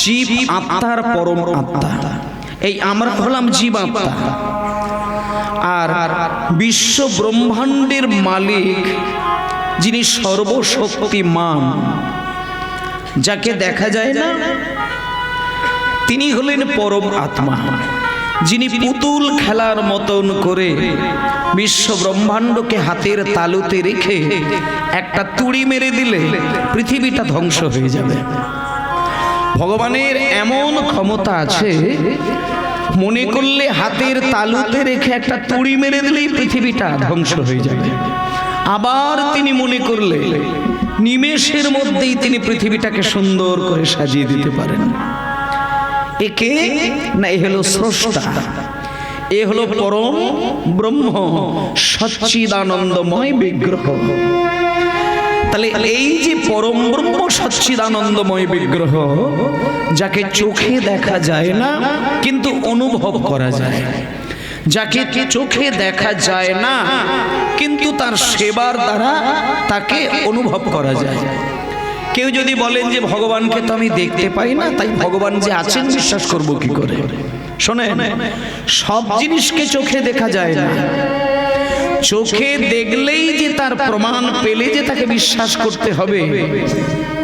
জীব আত্মার পরম আত্মা। এই আমরা হলাম জীব আত্মা। আর বিশ্ব ব্রহ্মাণ্ডের মালিক, যিনি সর্বশক্তিমান, যাকে দেখা যায় না, তিনি হলেন পরম আত্মা, যিনি পুতুল খেলার মতন করে বিশ্ব ব্রহ্মাণ্ডকে হাতের তালুতে রেখে একটা তুড়ি মেরে দিলে পৃথিবীটা ধ্বংস হয়ে যাবে। ভগবানের এমন ক্ষমতা আছে, মনে করলে হাতের তালুতে রেখে একটা তুড়ি মেরে দিলেই পৃথিবীটা ধ্বংস হয়ে যাবে। আবার তিনি মনে করলে নিমেষের মধ্যেই তিনি পৃথিবীটাকে সুন্দর করে সাজিয়ে দিতে পারেন। একে না, এ হলো স্রষ্টা। এ হলো পরম ব্রহ্ম সচ্চিদানন্দময় বিগ্রহ। তাহলে এই যে পরম ব্রহ্ম সচ্চিদানন্দময় বিগ্রহ, যাকে চোখে দেখা যায় না, কিন্তু অনুভব করা যায়। যাকে চোখে দেখা যায় না, কিন্তু তার সেবার দ্বারা তাকে অনুভব করা যায়। কেউ যদি বলেন যে, ভগবানকে তো আমি দেখতে পাই না, তাই ভগবান যে আছেন, বিশ্বাস করব কি করে? শোনেন, সব জিনিসকে চোখে দেখা যায় না। চোখে দেখলেই যে তার প্রমাণ পেলে যে তাকে বিশ্বাস করতে হবে।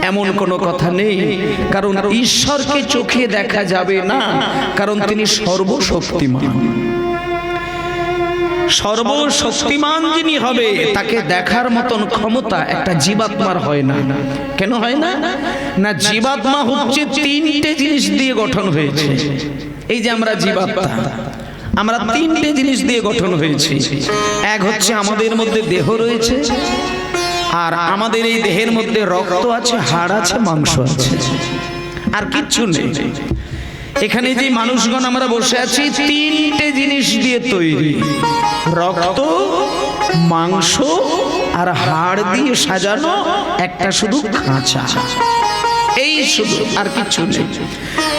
এমন কোনো কথা নেই, কারণ ঈশ্বরকে চোখে দেখা যাবে না, কারণ তিনি সর্বশক্তিমান। সর্বশক্তিমান যিনি হবে, তাকে দেখার মতন ক্ষমতা একটা জীবাত্মার হয় না। কেন হয় না? না, জীবাত্মা হচ্ছে তিনটে জিনিস দিয়ে গঠন হয়েছে। এই যে আমরা জীবাত্মা আমরা তিনটে জিনিস দিয়ে গঠন হয়েছি। এক হচ্ছে আমাদের মধ্যে দেহ রয়েছে আর আমাদের এই দেহের মধ্যে রক্ত আছে হাড় আছে মাংস আছে। আর কিচ্ছু নেই। এখানে যে মানুষগণ আমরা বসে আছি তিনটে জিনিস দিয়ে তৈরি। রক্ত মাংস আর হাড় দিয়ে সাজানো একটা শুধু খাঁচা। এই শুধু আর কিছু নেই।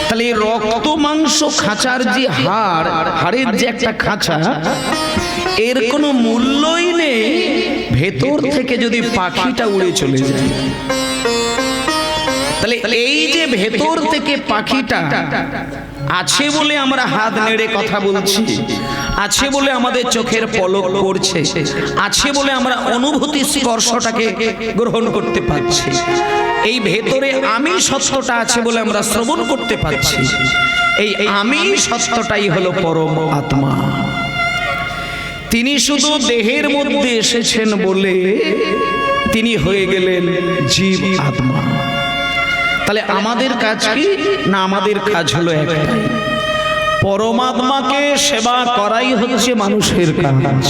তাহলে এই রক্ত মাংস খাঁচার যে হাড় হাড়ের যে একটা খাঁচা এর কোনো মূল্যই নেই ভেতর থেকে যদি পাখিটা উড়ে চলে যায়। তাহলে এই যে ভেতর থেকে পাখিটা আছে বলে আমরা হাত নেড়ে কথা বলছি। আছে বলে আমাদের চোখের পলক পড়ছে, আছে বলে আমরা অনুভূতি স্পর্শটাকে গ্রহণ করতে পারছি। এই ভেতরে আমি সত্যটা আছে বলে আমরা শ্রবণ করতে পারছি। এই আমি সত্যটাই হলো পরম আত্মা। তিনি শুধু দেহের মধ্যে এসেছেন বলে তিনি হয়ে গেলেন জীব আত্মা। তাহলে আমাদের কাজ কি? না, আমাদের কাজ হলো একটাই। পরমাত্মাকে সেবা করাই হচ্ছে মানুষের কাজ।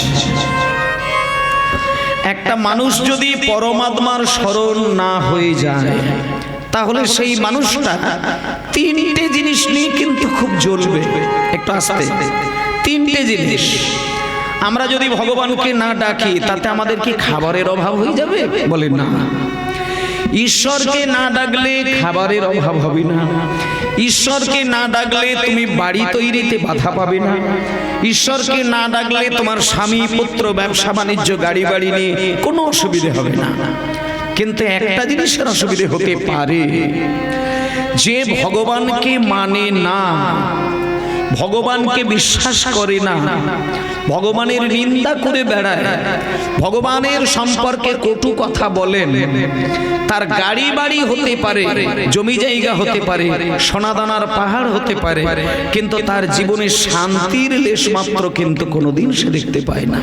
একটা মানুষ যদি পরমাত্মার স্মরণ না হয়ে যায়, তাহলে সেই মানুষটা তিনটে জিনিস নিয়ে কিন্তু খুব জ্বলবে। একটু আসতে। তিনটে জিনিস। আমরা যদি ভগবানকে না ডাকি, তাতে আমাদের কি খাবারের অভাব হয়ে যাবে? বলেন না। ঈশ্বরকে না ডাকলে খাবারের অভাব হবে না। ঈশ্বরকে না ডাকলে তুমি বাড়ি তৈরিতে বাধা পাবে না। ঈশ্বরকে না ডাকলে তোমার স্বামী, পুত্র, ব্যবসা, বাণিজ্য, গাড়ি বাড়ি নিয়ে কোনো অসুবিধে হবে না। কিন্তু একটা জিনিসের অসুবিধে হতে পারে। যে ভগবানকে মানে না ভগবানকে বিশ্বাস করে না। ভগবানের নিন্দা করে বেড়ায়। ভগবানের সম্পর্কে কটু কথা বলেন। তার গাড়ি বাড়ি হতে পারে, জমি জায়গা হতে পারে সোনাদানার পাহাড় হতে পারে, কিন্তু তার জীবনে শান্তির লেশ মাত্র কিন্তু কোনোদিন সে দেখতে পায় না।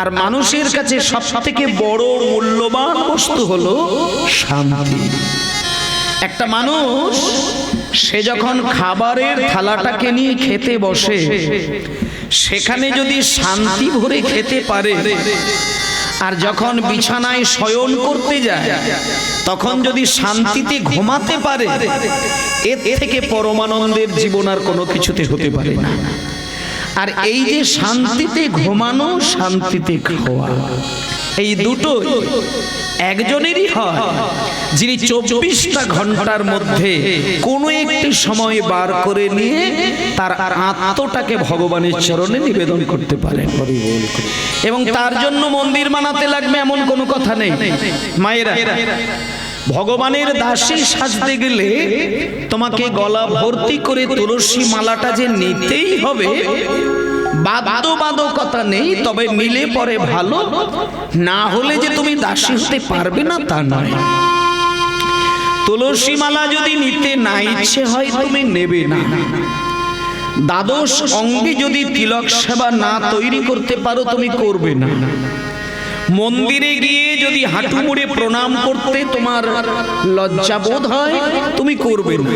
আর মানুষের কাছে সব থেকে বড় মূল্যবান বস্তু হলো শান্তি। একটা মানুষ, সে যখন খাবারের থালাটাকে নিয়ে খেতে বসে, সেখানে যদি শান্তি ভরে খেতে পারে, আর যখন বিছানায় শয়ন করতে যায়, তখন যদি শান্তিতে ঘুমাতে পারে, এর থেকে পরমানন্দের জীবন আর কোনো কিছুতে হতে পারে না। আর এই যে শান্তিতে ঘুমানো, শান্তিতে খাওয়া এই দুটো একজনেরই হয়। যিনি চব্বিশটা ঘণ্টার মধ্যে কোনো একটি সময় বার করে নিয়ে তার আত্মটাকে ভগবানের চরণে নিবেদন করতে পারেন। এবং তার জন্য মন্দির বানাতে লাগবে এমন কোনো কথা নেই। মায়েরা ভগবানের দাসী সাজতে গেলে তোমাকে গলা ভর্তি করে তুলসী মালাটা যে নিতেই হবে বাধ্যবাধকতা নেই, তবে নিলে পরে ভালো। না হলে যে তুমি দাসী হতে পারবে না, তা নয়। তুলসী মালা যদি নিতে না ইচ্ছে হয়, তুমি নেবে না। দ্বাদশ অঙ্গে যদি তিলক সেবা না তৈরি করতে পারো, তুমি করবে না। মন্দিরে গিয়ে যদি হাঁটু মুড়ে প্রণাম করতে তোমার লজ্জা বোধ হয়, তুমি করবে না।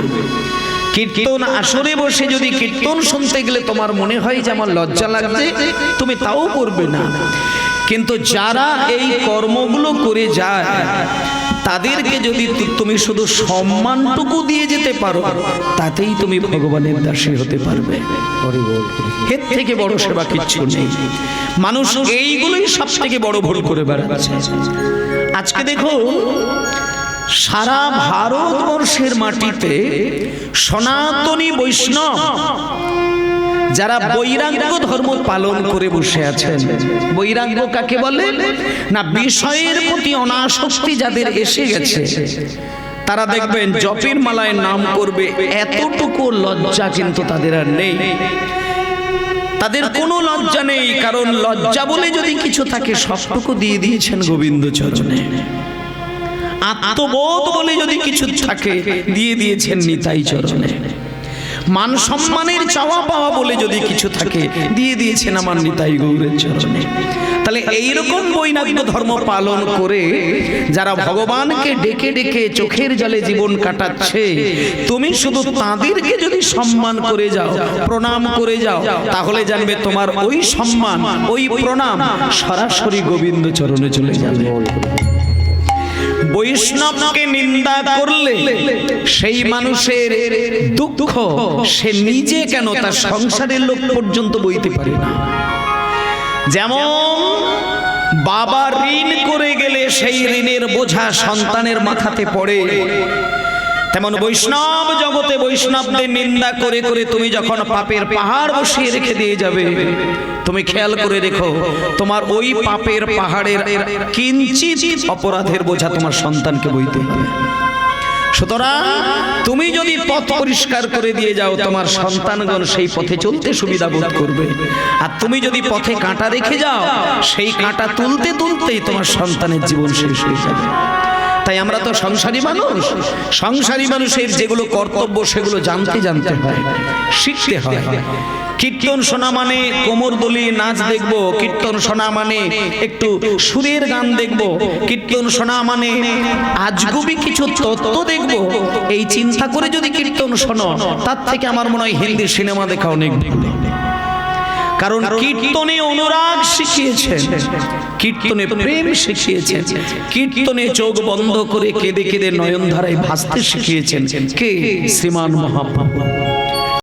কীর্তন আসরে বসে যদি কীর্তন শুনতে গেলে তোমার মনে হয় যে আমার লজ্জা লাগছে, তুমি তাও করবে না। কিন্তু যারা এই কর্মগুলো করে যায়, তাদেরকে যদি তুমি শুধু সম্মানটুকু দিয়ে যেতে পারো, তাতেই তুমি ভগবানের দাসী হতে পারবে। এর থেকে বড় সেবা কিচ্ছু নেই। মানুষ এইগুলোই সব থেকে বড় ভুল করে বেড়াচ্ছে। আজকে দেখো সারা ভারতবর্ষের মাটিতে সনাতনী বৈষ্ণব, যারা বৈরাগ্য ধর্ম পালন করে বসে আছেন। বৈরাগ্য কাকে বলে? না, বিষয়ের প্রতি অনাসক্তি যাদের এসে গেছে, তারা দেখবেন জপের মালায় নাম করবে, এতটুকু লজ্জা কিন্তু তাদের আর নেই। তাদের কোনো লজ্জা নেই, কারণ লজ্জা বলে যদি কিছু থাকে, সবটুকু দিয়ে দিয়েছেন গোবিন্দ চরণে আত্মবোধ বলে যদি কিছু থাকে, দিয়ে দিয়েছেন নিতাই চরণে। মান সম্মানের চাওয়া পাওয়া বলে যদি কিছু থাকে, দিয়ে দিয়েছেন আমার নিতাই গৌরের চরণে। তাহলে এইরকম বৈনাগ্য ধর্ম পালন করে যারা ভগবানকে ডেকে ডেকে চোখের জলে জীবন কাটাচ্ছে, তুমি শুধু তাদেরকে যদি সম্মান করে যাও, প্রণাম করে যাও, তাহলে জানবে তোমার ওই সম্মান, ওই প্রণাম সরাসরি গোবিন্দ চরণে চলে যাবে। বৈষ্ণবকে নিন্দা করলে সেই মানুষের দুঃখ সে নিজে কেন তার সংসারের লোক পর্যন্ত বইতে পারে না? যেমন বাবা ঋণ করে গেলে সেই ঋণের বোঝা সন্তানের মাথাতে পড়ে। তেমন বৈষ্ণব জগতে বৈষ্ণবদের নিন্দা করে করে তুমি যখন পাপের পাহাড় বসিয়ে রেখে দিয়ে যাবে তুমি খেয়াল করে রেখো তোমার ওই পাপের পাহাড়ের কিঞ্চিত অপরাধের বোঝা তোমার সন্তানকে বইতে হবে। সুতরাং তুমি যদি পথ পরিষ্কার করে দিয়ে যাও তোমার সন্তানগণ সেই পথে চলতে সুবিধা বোধ করবে। আর তুমি যদি পথে কাঁটা রেখে যাও সেই কাঁটা তুলতে তুলতেই তোমার সন্তানের জীবন শেষ হয়ে যাবে। তাই আমরা তো সংসারী মানুষ। সংসারী মানুষের যেগুলো কর্তব্য, সেগুলো জানতে জানতে হয়, শিখতে হয়। কীর্তন শোনা মানে কোমর দলি নাচ দেখব, কীর্তন শোনা মানে একটু সুরের গান দেখব, কীর্তন শোনা মানে আজগুবি কিছু তত্ত্ব দেখব। এই চিন্তা করে যদি কীর্তন শোনো, তার থেকে আমার মনে হয় হিন্দি সিনেমা দেখা অনেক ভালো। কারণ কীর্তনে অনুরাগ শিখিয়েছেন। কীর্তনে প্রেম শিখিয়েছেন। কীর্তনে চোখ বন্ধ করে কেঁদে কেঁদে নয়ন ধারায় ভাসতে শিখিয়েছেন। কে? শ্রীমান মহাপ্রভু।